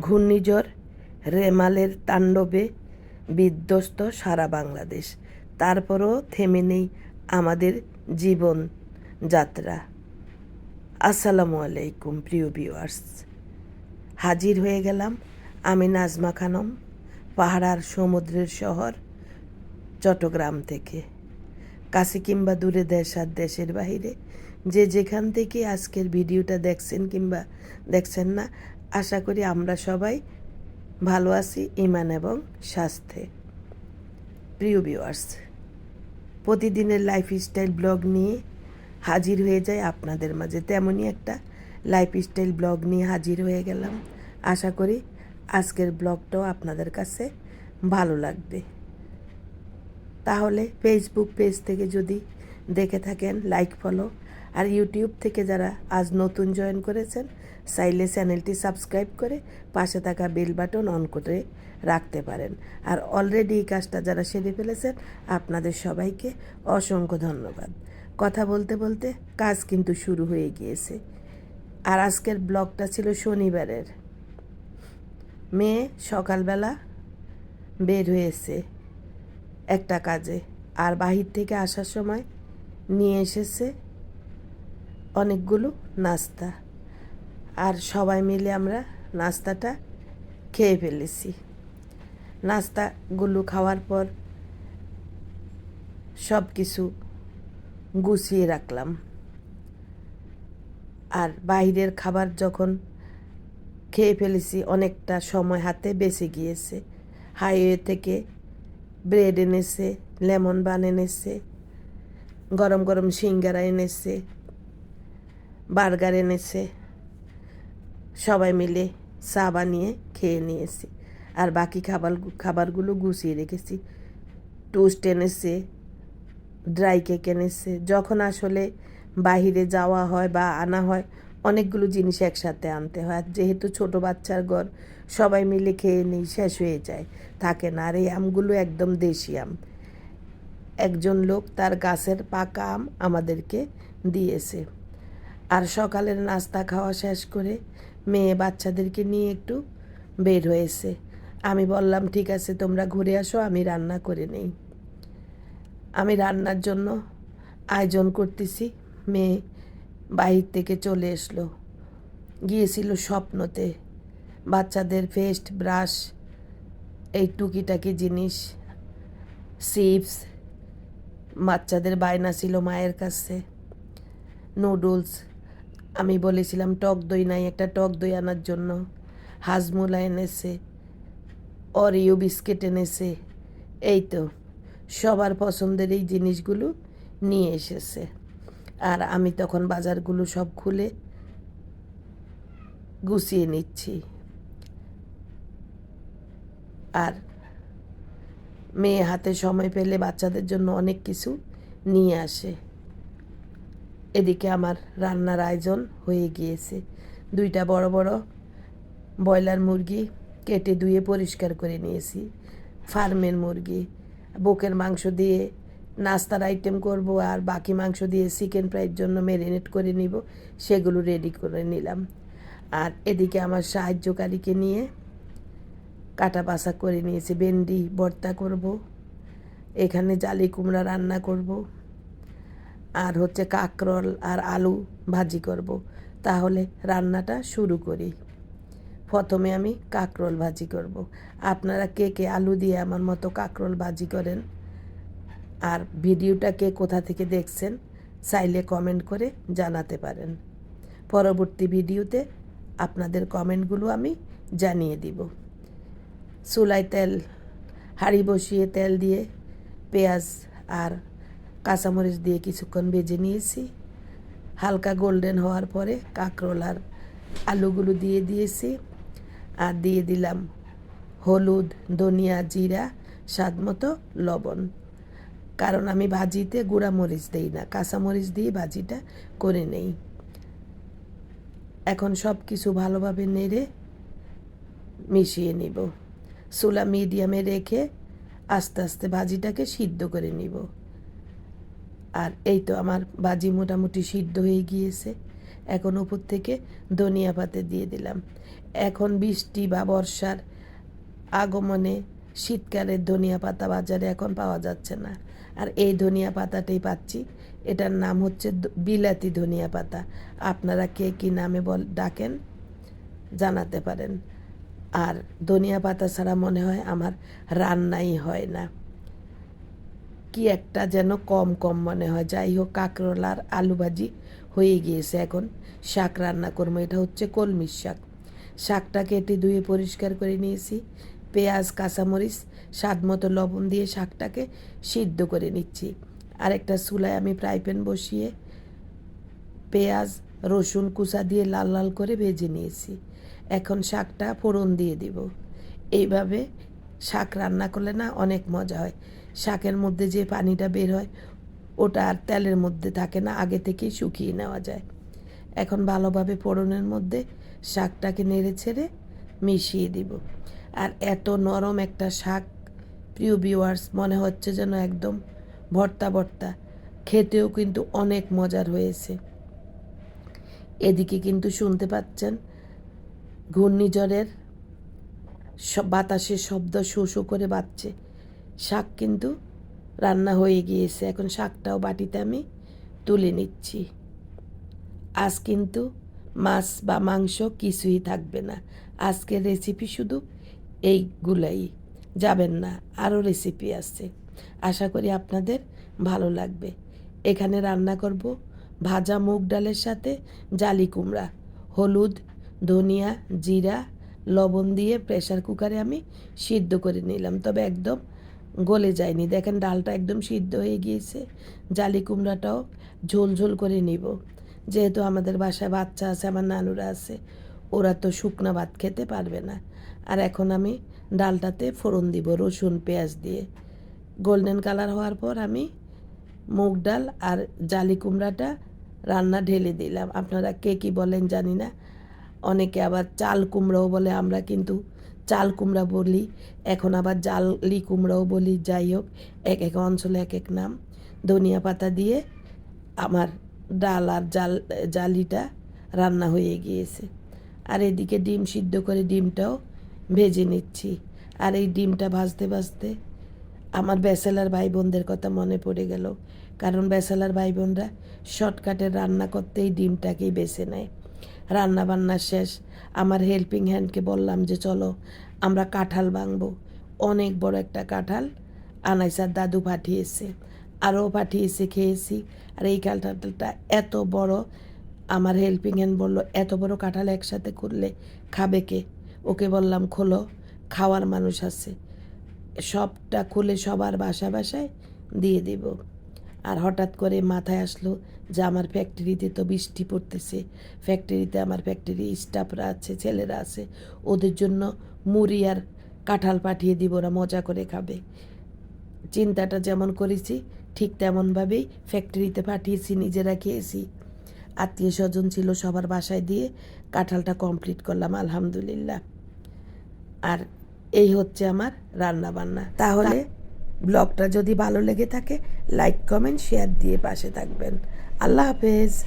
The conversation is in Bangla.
ঘূর্ণিঝড়, রেমালের তাণ্ডবে বিধ্বস্ত সারা বাংলাদেশ। তারপরও থেমে নেই আমাদের জীবন যাত্রা। আসসালামু আলাইকুম, প্রিয় ভিউয়ার্স। হাজির হয়ে গেলাম আমি নাজমা খানম, পাহাড়ার সমুদ্রের শহর চট্টগ্রাম থেকে। কাছে কিংবা দূরে দেশ আর দেশের বাইরে যে যেখান থেকে আজকের ভিডিওটা দেখছেন কিংবা দেখছেন না আশা করি আমরা সবাই ভালো আছি ইমান এবং স্বাস্থ্যে। প্রিয় ভিউয়ার্স প্রতিদিনের লাইফস্টাইল ব্লগ নিয়ে হাজির হয়ে যায় আপনাদের মাঝে। তেমনই একটা লাইফস্টাইল ব্লগ নিয়ে হাজির হয়ে গেলাম। আশা করি আজকের ব্লগটাও আপনাদের কাছে ভালো লাগবে। তাহলে ফেসবুক পেজ থেকে যদি দেখে থাকেন লাইক ফলো আর ইউটিউব থেকে যারা আজ নতুন জয়েন করেছেন, চাইলে চ্যানেলটি সাবস্ক্রাইব করে পাশে থাকা বেল বাটন অন করে রাখতে পারেন। আর অলরেডি এই কাজটা যারা সেরে ফেলেছেন, আপনাদের সবাইকে অসংখ্য ধন্যবাদ। কথা বলতে বলতে কাজ কিন্তু শুরু হয়ে গিয়েছে। আর আজকের ব্লগটা ছিল শনিবারের। মেয়ে সকালবেলা বের হয়েছে একটা কাজে। আর বাহির থেকে আসার সময় নিয়ে এসেছে অনেকগুলো নাস্তা। আর সবাই মিলে আমরা নাস্তাটা খেয়ে ফেলেছি। নাস্তাগুলো খাওয়ার পর সব কিছু গুছিয়ে রাখলাম। আর বাইরের খাবার যখন খেয়ে ফেলেছি, অনেকটা সময় হাতে বেঁচে গিয়েছে। হাইওয়ে থেকে ব্রেড এনেছে, লেমন বান এনেছে, গরম গরম সিঙ্গারা এনেছে বার্গার এনেছে। সবাই মিলে চা বানিয়ে খেয়ে নিয়েছি। আর বাকি খাবার খাবারগুলো গুছিয়ে রেখেছি। টোস্ট এনেছে, ড্রাই কেক এনেছে। যখন আসলে বাহিরে যাওয়া হয় বা আনা হয়, অনেকগুলো জিনিস একসাথে আনতে হয়। আর যেহেতু ছোট বাচ্চার ঘর, সবাই মিলে খেয়ে নিই, শেষ হয়ে যায়। থাকে না। আর এই আমগুলো একদম দেশি আম। একজন লোক তার গাছের পাকা আম আমাদেরকে দিয়েছে। আর সকালের নাস্তা খাওয়া শেষ করে মেয়ে বাচ্চাদেরকে নিয়ে একটু বের হয়েছে। আমি বললাম, ঠিক আছে, তোমরা ঘুরে আসো, আমি রান্না করে নেই। আমি রান্নার জন্য আয়োজন করতেছি। মেয়ে বাহির থেকে চলে এসলো। গিয়েছিল স্বপ্নতে। বাচ্চাদের পেস্ট, ব্রাশ, এই টুকিটাকি জিনিস, চিপস, বাচ্চাদের বায়না ছিল মায়ের কাছে, নুডলস আমি বলেছিলাম, টক দই নাই, একটা টক দই আনার জন্য। হাজমোলা এনেছে অরিও বিস্কিট এনেছে। এই তো, সবার পছন্দের এই জিনিসগুলো নিয়ে এসেছে। আর আমি তখন বাজারগুলো সব খুলে গুছিয়ে নিচ্ছি। আর মেয়ে হাতে সময় পেলে বাচ্চাদের জন্য অনেক কিছু নিয়ে আসে। এদিকে আমার রান্নার আয়োজন হয়ে গিয়েছে। দুইটা বড় বড় ব্রয়লার মুরগি কেটে ধুয়ে পরিষ্কার করে নিয়েছি। ফার্মের মুরগি, বুকের মাংস দিয়ে নাস্তার আইটেম করব আর বাকি মাংস দিয়ে চিকেন ফ্রাইয়ের জন্য ম্যারিনেট করে নিব, সেগুলো রেডি করে নিলাম। আর এদিকে আমার সাহায্যকারীকে নিয়ে কাটা বাসা করে নিয়েছি, ভেন্ডি ভর্তা করব, এখানে জালি কুমড়া রান্না করব। আর হচ্ছে কাকরল আর আলু ভাজি করব। তাহলে রান্নাটা শুরু করি। প্রথমে আমি কাকরোল ভাজি করব। আপনারা কে কে আলু দিয়ে আমার মতো কাকরোল ভাজি করেন আর ভিডিওটা কে কোথা থেকে দেখছেন চাইলে কমেন্ট করে জানাতে পারেন। পরবর্তী ভিডিওতে আপনাদের কমেন্টগুলো আমি জানিয়ে দিব। চুলায় তেল, হাঁড়ি বসিয়ে তেল দিয়ে পেঁয়াজ আর কাঁচামরিচ দিয়ে কিছুক্ষণ ভেজে নিয়েছি। হালকা গোল্ডেন হওয়ার পরে কাঁকরোল আর আলুগুলো দিয়ে দিয়েছি। আর দিয়ে দিলাম হলুদ, ধনিয়া জিরা, স্বাদ মতো লবণ। কারণ আমি ভাজিতে গুঁড়া মরিচ দিই না, কাঁচামরিচ দিয়ে ভাজিটা করে নেই। এখন সব কিছু ভালোভাবে নেড়ে মিশিয়ে নিব। চুলা মিডিয়ামে রেখে আস্তে আস্তে ভাজিটাকে সিদ্ধ করে নিব। আর এই তো আমার ভাজি মোটামুটি সিদ্ধ হয়ে গিয়েছে। এখন উপর থেকে ধনিয়া পাতা দিয়ে দিলাম। এখন বৃষ্টি বা বর্ষার আগমনে শীতকালের ধনিয়া পাতা বাজারে এখন পাওয়া যাচ্ছে না। আর এই ধনিয়া পাতাটাই পাচ্ছি। এটার নাম হচ্ছে বিলাতি ধনিয়া পাতা। আপনারা কে কী নামে বল ডাকেন, জানাতে পারেন। আর ধনিয়া পাতা ছাড়া মনে হয় আমার রান্নাই হয় না। কি একটা যেন কম কম মনে হয়। যাই হোক কাঁকরোলার আলু ভাজি হয়ে গিয়েছে এখন। শাক রান্না করব, এটা হচ্ছে কলমির শাক। শাকটা কেটে ধুয়ে পরিষ্কার করে নিয়েছি। পেঁয়াজ, কাঁচামরিচ, স্বাদ মতো লবণ দিয়ে শাকটাকে সিদ্ধ করে নিচ্ছি। আরেকটা চুলায় আমি ফ্রাই প্যান বসিয়ে পেঁয়াজ, রসুন কুচা দিয়ে লাল লাল করে ভেজে নিয়েছি। এখন শাকটা ফোড়ন দিয়ে দিব। এইভাবে শাক রান্না করলে না অনেক মজা হয়। শাকের মধ্যে যে পানিটা বের হয়, ওটা আর তেলের মধ্যে থাকে না, আগে থেকেই শুকিয়ে নেওয়া যায়। এখন ভালোভাবে ফোড়নের মধ্যে শাকটাকে নেড়ে ছেড়ে মিশিয়ে দিব। আর এত নরম একটা শাক, প্রিয় ভিউয়ার্স, মনে হচ্ছে যেন একদম ভর্তা ভর্তা। খেতেও কিন্তু অনেক মজার হয়েছে। এদিকে কিন্তু শুনতে পাচ্ছেন, ঘূর্ণিঝড়ের বাতাসের শব্দ শো করে বাজছে। শাক কিন্তু রান্না হয়ে গিয়েছে। এখন শাকটাও বাটিতে আমি তুলে নিচ্ছি। আজ কিন্তু মাছ বা মাংস কিছুই থাকবে না। আজকের রেসিপি শুধু এইগুলাই। যাবেন না, আরও রেসিপি আছে। আশা করি আপনাদের ভালো লাগবে। এখানে রান্না করব ভাজা মুগ ডালের সাথে জালি কুমড়া, হলুদ, ধনিয়া, জিরা, লবণ দিয়ে প্রেসার কুকারে আমি সিদ্ধ করে নিলাম। তবে একদম গলে যায়নি। দেখেন ডালটা একদম সিদ্ধ হয়ে গিয়েছে। জালি কুমড়াটাও ঝোল ঝোল করে নিব। যেহেতু আমাদের বাসায় বাচ্চা আছে, আমার নানুরা আছে, ওরা তো শুকনা ভাত খেতে পারবে না। আর এখন আমি ডালটাতে ফোড়ন দিব, রসুন, পেঁয়াজ দিয়ে। গোল্ডেন কালার হওয়ার পর আমি মুগ ডাল আর জালি কুমড়াটা রান্না ঢেলে দিলাম। আপনারা কে কী বলেন জানি না। অনেকে আবার চাল কুমড়াও বলে, আমরা কিন্তু চাল কুমড়া বলি, এখন আবার জালি কুমড়াও বলি, যাই হোক, এক এক অঞ্চলে এক এক নাম। ধনিয়া পাতা দিয়ে আমার ডাল আর জাল, জালিটা রান্না হয়ে গিয়েছে। আর এদিকে ডিম সিদ্ধ করে ডিমটাও ভেজে নিচ্ছি। আর এই ডিমটা ভাজতে ভাজতে আমার ব্যাচেলার ভাই বোনদের কথা মনে পড়ে গেল। কারণ ব্যাচেলার ভাই বোনরা শর্টকাটে রান্না করতেই ডিমটাকেই বেছে নেয়। রান্না বান্না শেষ। আমার হেল্পিং হ্যান্ডকে বললাম যে, চলো, আমরা কাঁঠাল ভাঙবো। অনেক বড় একটা কাঁঠাল আনাইসার দাদু পাঠিয়েছে। আরও পাঠিয়েছে, খেয়েছি। আর এই কাঁঠালটা এত বড়, আমার হেল্পিং হ্যান্ড বলল, এত বড় কাঁঠাল একসাথে করলে খাবে কে? ওকে বললাম, খোলো, খাওয়ার মানুষ আছে। সবটা খুলে সবার বাসা বাসায় দিয়ে দেব। আর হঠাৎ করে মাথায় আসলো যে আমার ফ্যাক্টরিতে তো বৃষ্টি পড়তেছে। ফ্যাক্টরিতে আমার ফ্যাক্টরি স্টাফরা আছে, ছেলেরা আছে, ওদের জন্য মুড়ি আর কাঁঠাল পাঠিয়ে দিব ওরা মজা করে খাবে। চিন্তাটা যেমন করেছি, ঠিক তেমনভাবেই ফ্যাক্টরিতে পাঠিয়েছি, নিজেরা খেয়েছি। আত্মীয় স্বজন ছিল সবার বাসায় দিয়ে কাঁঠালটা কমপ্লিট করলাম, আলহামদুলিল্লাহ। আর এই হচ্ছে আমার রান্না বান্না তাহলে ব্লগটা যদি ভালো লেগে থাকে লাইক কমেন্ট শেয়ার দিয়ে পাশে থাকবেন। আল্লাহ হাফেজ।